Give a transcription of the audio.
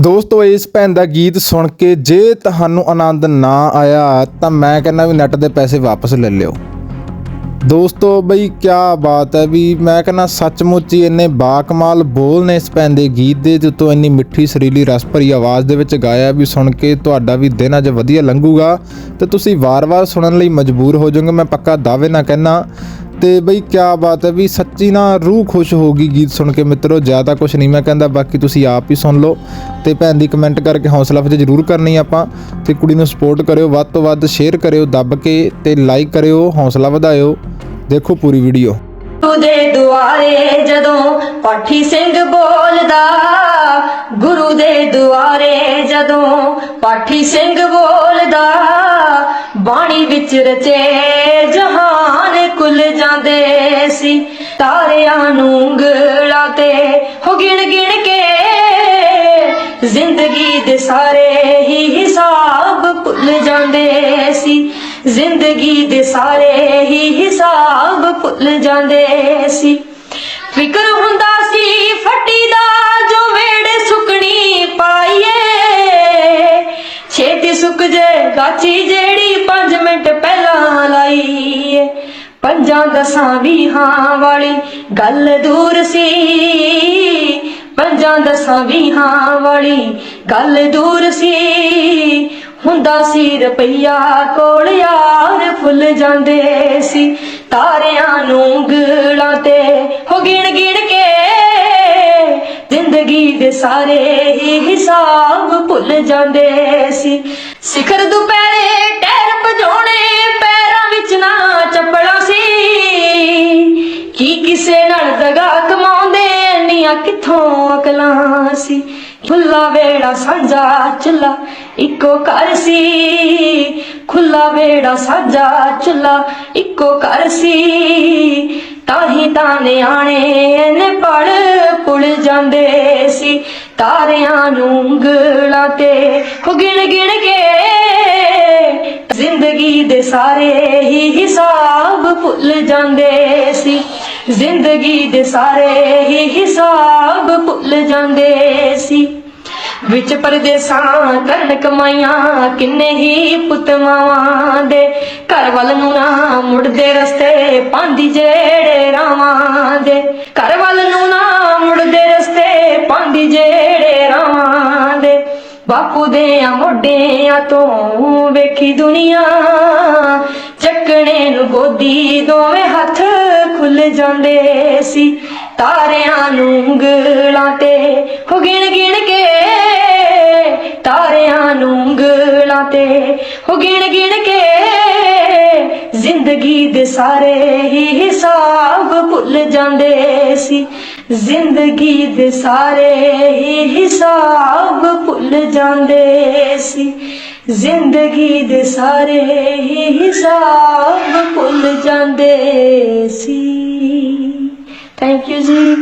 ਦੋਸਤੋ, ਇਸ ਭੈਣ ਦਾ ਗੀਤ ਸੁਣ ਕੇ ਜੇ ਤੁਹਾਨੂੰ ਆਨੰਦ ਨਾ ਆਇਆ, ਤਾਂ ਮੈਂ ਕਹਿੰਦਾ ਵੀ ਨੈਟ ਦੇ ਪੈਸੇ ਵਾਪਸ ਲੈ ਲਿਓ। ਦੋਸਤੋ, ਬਈ ਕੀ ਬਾਤ ਹੈ ਵੀ ਮੈਂ ਕਹਿੰਦਾ ਸੱਚਮੁੱਚ ਹੀ ਇੰਨੇ ਬਾਕਮਾਲ ਬੋਲ ਨੇ ਇਸ ਭੈਣ ਦੇ ਗੀਤ ਦੇ ਤੇ ਇੰਨੀ ਮਿੱਠੀ, ਸਰੀਲੀ, ਰਸ ਭਰੀ ਆਵਾਜ਼ ਦੇ ਵਿੱਚ ਗਾਇਆ ਵੀ ਸੁਣ ਕੇ ਤੁਹਾਡਾ ਵੀ ਦਿਨ ਅੱਜ ਵਧੀਆ ਲੰਘੂਗਾ। ਤੇ ਤੁਸੀਂ ਵਾਰ-ਵਾਰ ਸੁਣਨ ਲਈ ਮਜਬੂਰ ਹੋ ਜਾਓਗੇ, ਮੈਂ ਪੱਕਾ ਦਾਅਵੇ ਨਾਲ ਕਹਿਣਾ ਤੇ ਬਈ ਕੀ ਬਾਤ ਹੈ ਵੀ ਸੱਚੀ ਨਾ ਰੂਹ ਖੁਸ਼ ਗਈ ਗੀਤ ਸੁਣ ਕੇ ਮਿੱਤਰੋ, ਜ਼ਿਆਦਾ ਕੁਝ ਨਹੀਂ ਮੈਂ ਕਹਿੰਦਾ, ਬਾਕੀ ਤੁਸੀਂ ਆਪ ਹੀ ਸੁਣ ਲਓ। ਤੇ ਭੈਣ ਦੀ ਕਮੈਂਟ ਕਰਕੇ ਹੌਸਲਾ ਅਫਜ਼ਾਈ ਜ਼ਰੂਰ ਕਰਨੀ ਆਪਾਂ। ਤੇ ਕੁੜੀ ਨੂੰ ਸਪੋਰਟ ਕਰਿਓ, ਵੱਧ ਤੋਂ ਵੱਧ ਸ਼ੇਅਰ ਕਰਿਓ, ਦੱਬ ਕੇ ਤੇ ਲਾਈਕ ਕਰਿਓ, ਹੌਸਲਾ ਵਧਾਇਓ। ਦੇਖੋ ਪੂਰੀ ਵੀਡੀਓ ਦੇ ਦੁਆਰੇ ਜਦੋਂ ਪਾਠੀ ਸਿੰਘ ਬੋਲਦਾ, ਗੁਰੂ ਦੇ ਦੁਆਰੇ ਜਦੋਂ ਪਾਠੀ ਸਿੰਘ ਬੋਲਦਾ, ਬਾਣੀ ਵਿੱਚ ਰਚੇ ਉਂਗਲਾਂ ਤੇ ਹੋ ਗਿਣ ਗਿਣ ਕੇ ਜ਼ਿੰਦਗੀ ਦੇ ਸਾਰੇ ਹੀ ਹਿਸਾਬ ਭੁੱਲ ਜਾਂਦੇ ਸੀ। ਜ਼ਿੰਦਗੀ ਦੇ ਸਾਰੇ ਹੀ ਹਿਸਾਬ ਭੁੱਲ ਜਾਂਦੇ ਸੀ। ਫਿਕਰ ਹੁੰਦਾ ਸੀ ਫੱਟੀ ਦਾ ਜੋ ਵੇੜ ਸੁਕਣੀ ਪਾਈਏ। ਛੇਤੀ ਸੁੱਕ ਜੇ, ਗਾਚੀ ਜਿਹੜੀ 5 ਮਿੰਟ ਪੰਜਾਂ ਦਸਾਂ ਵੀਹਾਂ ਵਾਲੀ ਗੱਲ ਦੂਰ ਸੀ। ਪੰਜਾਂ ਦਸਾਂ ਵੀਹਾਂ ਵਾਲੀ ਗੱਲ ਦੂਰ ਸੀ। ਹੁੰਦਾ ਸੀ ਰੁਪਈਆ ਕੋਲ ਯਾਰ ਫੁੱਲ ਜਾਂਦੇ ਸੀ। ਤਾਰਿਆਂ ਨੂੰ ਗਲਾਂ ਤੇ ਹੋ ਗਿਣ ਗਿਣ ਕੇ ਜ਼ਿੰਦਗੀ ਦੇ ਸਾਰੇ ਹੀ ਹਿਸਾਬ ਭੁੱਲ ਜਾਂਦੇ ਸੀ। ਸਿਖਰ ਦੁਪਹਿਰ ਨੀਆਂ ਕਿੱਥੋਂ ਅਕਲਾਂ ਸੀ? ਖੁੱਲਾ ਵੇੜਾ ਸਾਂਝਾ ਚੁੱਲਾ ਇੱਕੋ ਘਰ ਸੀ। ਖੁੱਲਾ ਵੇੜਾ ਸਾਂਝਾ ਚੁੱਲਾ ਇੱਕੋ ਘਰ ਸੀ। ਤਾਹੀ ਤਾਂ ਨਿਆਣੇ ਨੇ ਪੜ ਪੁੜ ਜਾਂਦੇ ਸੀ। ਤਾਰਿਆਂ ਨੂੰ ਉਂਗਲਾਂ ਤੇ ਹੋ ਗਿਣ ਗਿਣ ਕੇ ਜ਼ਿੰਦਗੀ ਦੇ ਸਾਰੇ ਹੀ ਹਿਸਾਬ ਭੁੱਲ ਜਾਂਦੇ ਜ਼ਿੰਦਗੀ ਦੇ ਸਾਰੇ ਹੀ ਹਿਸਾਬ ਭੁੱਲ ਜਾਂਦੇ ਸੀ। ਵਿੱਚ ਪਰਦੇਸਾਂ, ਕਰਨ ਕਮਾਈਆਂ, ਕਿੰਨੇ ਹੀ ਪੁੱਤ ਮਾਵਾਂ ਦੇ। ਘਰ ਵੱਲ ਨੂੰ ਨਾ ਮੁੜਦੇ ਰਸਤੇ, ਪਾਂਦੀ ਜਿਹੜੇ ਰਾਵਾਂ ਦੇ। ਘਰ ਵੱਲ ਨੂੰ ਨਾ ਮੁੜਦੇ ਰਸਤੇ, ਪਾਂਦੀ ਜਿਹੜੇ ਰਾਵਾਂ ਦੇ। ਬਾਪੂ ਦੇ ਮੋਢਿਆਂ ਤੋਂ ਵੇਖੀ ਦੁਨੀਆ, ਚੱਕਣੇ ਨੂੰ ਗੋਦੀ ਦੋਵੇਂ ਹੱਥ ਖੁੱਲ ਜਾਂਦੇ ਸੀ। ਤਾਰਿਆਂ ਨੂੰ ਉਂਗਲਾਂ ਤੇ ਹੋ ਗਿਣ ਗਿਣ ਕੇ। ਤਾਰਿਆਂ ਨੂੰ ਉਂਗਲਾਂ ਤੇ ਹੋ ਗਿਣ ਗਿਣ ਕੇ। ਜ਼ਿੰਦਗੀ ਦੇ ਸਾਰੇ ਹੀ ਹਿਸਾਬ ਭੁੱਲ ਜਾਂਦੇ ਸੀ। ਜ਼ਿੰਦਗੀ ਦੇ ਸਾਰੇ ਹੀ ਹਿਸਾਬ ਭੁੱਲ ਜਾਂਦੇ ਸੀ। ਜ਼ਿੰਦਗੀ ਦੇ ਸਾਰੇ ਹੀ ਹਿਸਾਬ ਭੁੱਲ ਜਾਂਦੇ ਸੀ। ਥੈਂਕ ਯੂ ਜੀ